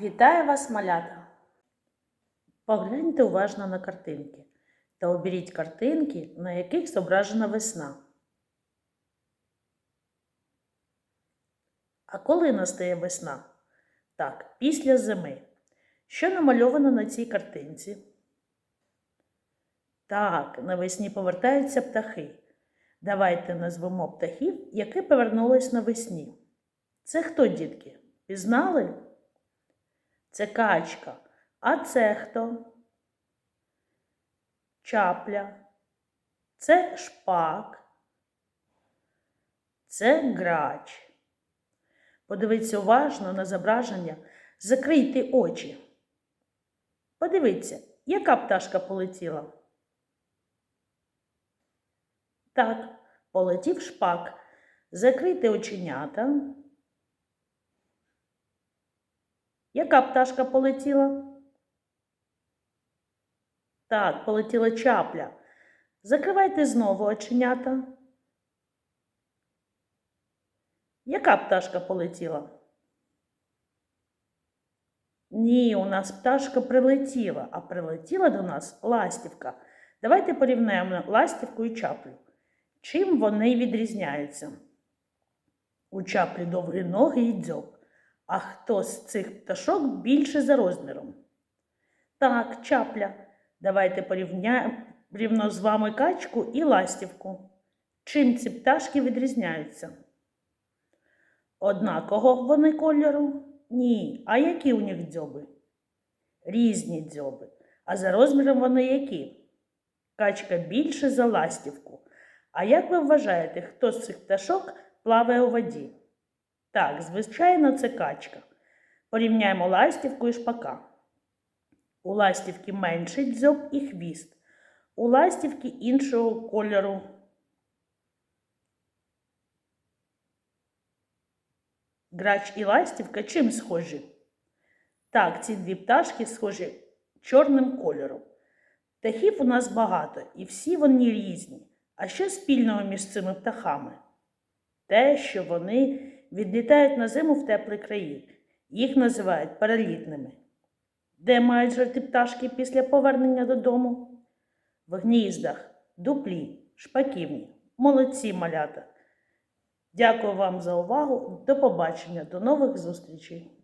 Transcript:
Вітаю вас, малята! Погляньте уважно на картинки та оберіть картинки, на яких зображена весна. А коли настає весна? Так, після зими. Що намальовано на цій картинці? Так, навесні повертаються птахи. Давайте назвемо птахів, які повернулись навесні. Це хто, дітки? Пізнали? Це качка. А це хто? Чапля. Це шпак. Це грач. Подивіться уважно на зображення. Закрийте очі. Подивіться, яка пташка полетіла. Так, полетів шпак. Закрийте оченята. Яка пташка полетіла? Так, полетіла чапля. Закривайте знову оченята. Яка пташка полетіла? Ні, у нас пташка прилетіла, а прилетіла до нас ластівка. Давайте порівняємо ластівку і чаплю. Чим вони відрізняються? У чаплі довгі ноги і дзьоб. А хто з цих пташок більше за розміром? Так, чапля. Давайте порівняємо рівно з вами качку і ластівку. Чим ці пташки відрізняються? Однаково вони кольору? Ні. А які у них дзьоби? Різні дзьоби. А за розміром вони які? Качка більше за ластівку. А як ви вважаєте, хто з цих пташок плаває у воді? Так, звичайно, це качка. Порівняємо ластівку і шпака. У ластівки менший дзьоб і хвіст. У ластівки іншого кольору. Грач і ластівка чим схожі? Так, ці дві пташки схожі чорним кольором. Птахів у нас багато, і всі вони різні. А що спільного між цими птахами? Те, що вони відлітають на зиму в теплі краї. Їх називають паралітними. Де мають жити пташки після повернення додому? В гніздах, дуплі, шпаківні. Молодці малята. Дякую вам за увагу. До побачення, до нових зустрічей.